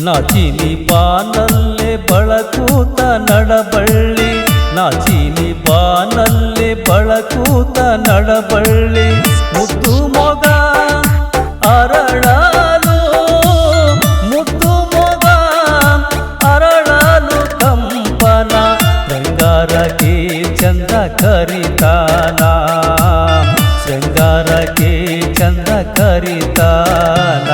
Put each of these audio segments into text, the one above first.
ನಾಚಿನಿ ಬಾನಲ್ಲೇ ಬಳಕೂತ ನಡಬಳ್ಳಿ. ನಾಚಿನಿ ಬಾನಲ್ಲೇ ಬಳಕೂತ ನಡಬಳ್ಳಿ. ಮುದ್ದು ಮೊಗ ಅರಳಲು ಮುದ್ದು ಮೊಗ ಅರಳಲು ಕಂಪನ ಶೃಂಗಾರಕ್ಕೆ ಚಂದ ಕರಿತಾನ. ಶೃಂಗಾರಕ್ಕೆ ಚಂದ ಕರಿತಾನ.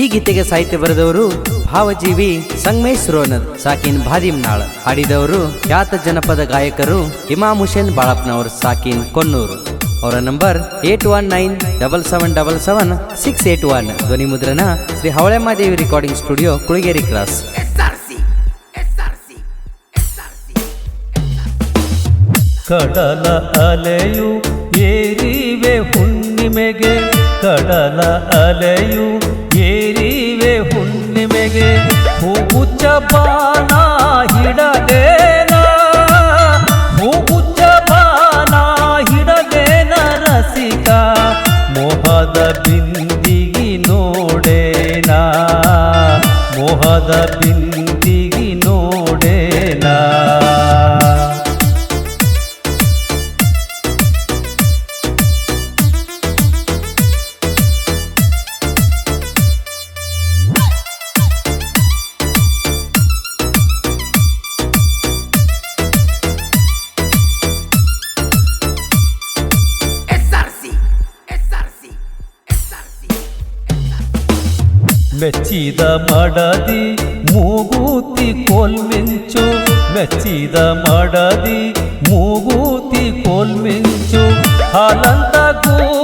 ಈ ಗೀತೆಗೆ ಸಾಹಿತ್ಯ ಬರೆದವರು ಭಾವಜೀವಿ ಸಂಗಮೇಶ್ ರೋನದ್ ಸಾಕಿನ್ ಭಾದಿಮ್ನಾಳ್. ಹಾಡಿದವರು ಖ್ಯಾತ ಜನಪದ ಗಾಯಕರು ಇಮಾಮ್ ಹುಸೇನ್ ಬಾಳಪ್ಪನವರು ಸಾಕಿನ್ ಕೊನ್ನೂರು. ಅವರ number eight one nine double seven double seven six eight one. ಧ್ವನಿ ಮುದ್ರಣ Shri Havalemadevi recording studio Kulageri cross ಕಡಲ ಅಲೆಯು ಏರಿವೆ ಹುಣ್ಣಿಮೆಗೆ. ಕಡಲ ಅಲೆಯು ಬಾನ ಹಿಡದೇನ? ಹೂಗುಚ್ಚ ಬಾನ ಹಿಡದೇನ ರಸಿಕ? ಮೋಹದ ಬಿಂದಿಗಿ ನೋಡೇನಾ? ಮೋಹದ ಬಿಂದಿಗಿ ಮೆಚ್ಚಿದ ಮಡದಿ ಮೂಗೂತಿ ಕೋಲ್ಮಿಂಚು. ಮೆಚ್ಚಿದ ಮಡದಿ ಮೂಗೂತಿ ಕೋಲ್ಮಿಂಚು. ಹಾಲಂತ ಗೂಣ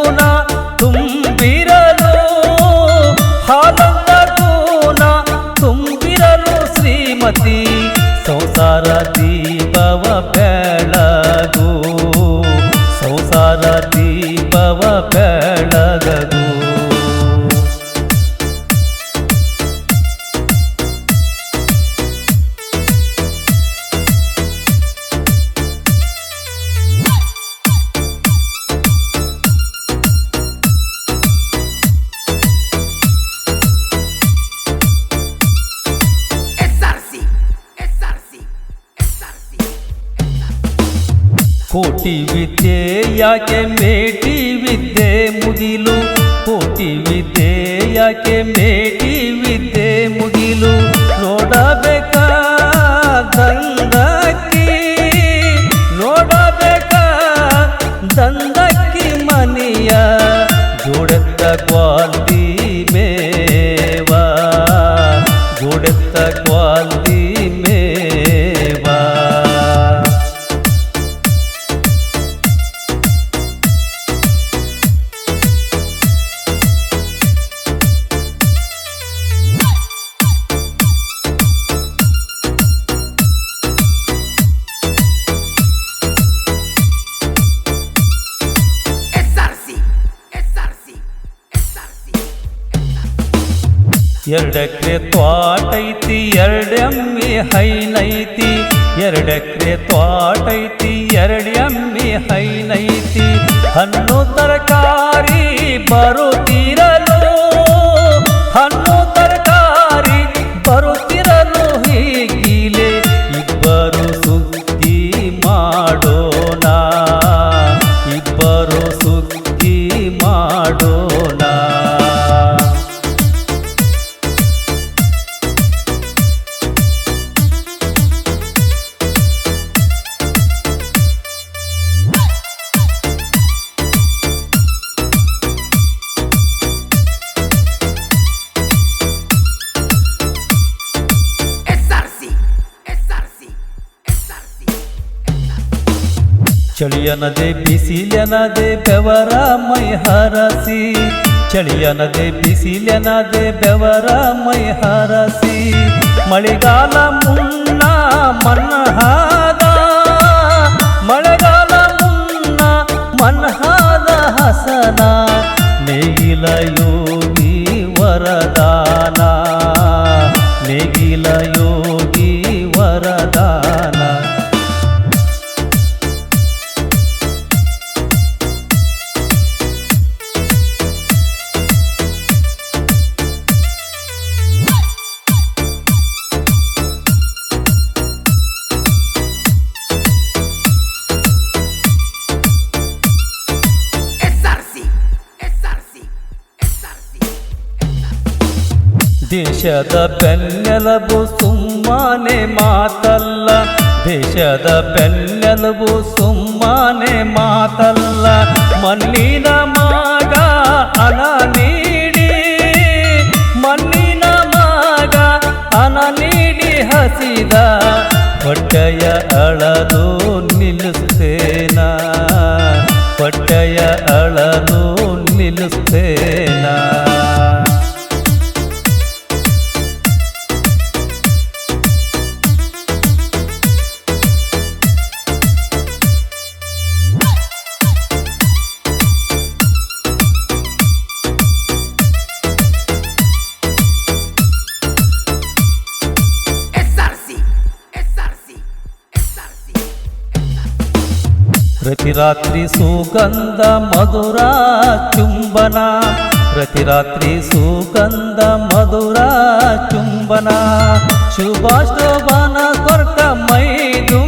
ಕೋಟಿ ವಿದ್ಯೆ ಯಾಕೆ ಮೇಟಿ ವಿದ್ಯೆ ಮುಗಿಲು? ಕೋಟಿ ವಿದ್ಯೆ ಯಾಕೆ ಮೇಟಿ ವಿದ್ಯೆ? ಎರಡೆಕ್ರೆ ತ್ವಾಟೈತಿ ಎರಡೆಮ್ಮಿ ಹೈನೈತಿ. ಎರಡಕ್ರೆ ತ್ವಾಟೈತಿ ಎರಡೆಮ್ಮಿ ಹೈನೈತಿ. ಹಣ್ಣು ತರಕಾರಿ ಬರುತ್ತಿರಲು. ಚಳಿಯನದೆ ಬಿಸಿಲೆನದೆ ಬೆವರ ಮೈ ಹರಸಿ. ಚಳಿಯನದೆ ಬಿಸಿಲೆನದೆ ಬೆವರ ಮೈ ಹರಸಿ. ಮಳೆಗಾಲ ಮುನ್ನ ಮನಹಾದ ಮಳೆಗಾಲ ಮುನ್ನ ಮನಹಾದ ಹಸನ. ನೇಗಿಲ ಯೋಗಿ ವರದಾನ. ನೇಗಿಲ ದೇಶದ ಬೆನ್ನೆಲುಬು ಸುಮ್ಮನೆ ಮಾತಲ್ಲ. ದೇಶದ ಬೆನ್ನೆಲುಬು ಸುಮ್ಮನೆ ಮಾತಲ್ಲ. ಮಣ್ಣಿನ ಮಾಗ ಹಣ ನೀಡಿ. ಮಣ್ಣಿನ ಮಾಗ ಹಣ ನೀಡಿ ಹಸಿದ ಹೊಟ್ಟೆಯ ಅಳದು ನಿಲ್ಲಿಸ್ತೇನ. ಹೊಟ್ಟೆಯ ಅಳದು ನಿಲ್ಲಿಸ್ತೇನ. ರಾತ್ರಿ ಸುಗಂಧ ಮಧುರ ಚುಂಬನ. ಪ್ರತಿ ರಾತ್ರಿ ಸುಗಂಧ ಮಧುರ ಚುಂಬನ. ಶುಭ ಶೋಭನ ಮೈದು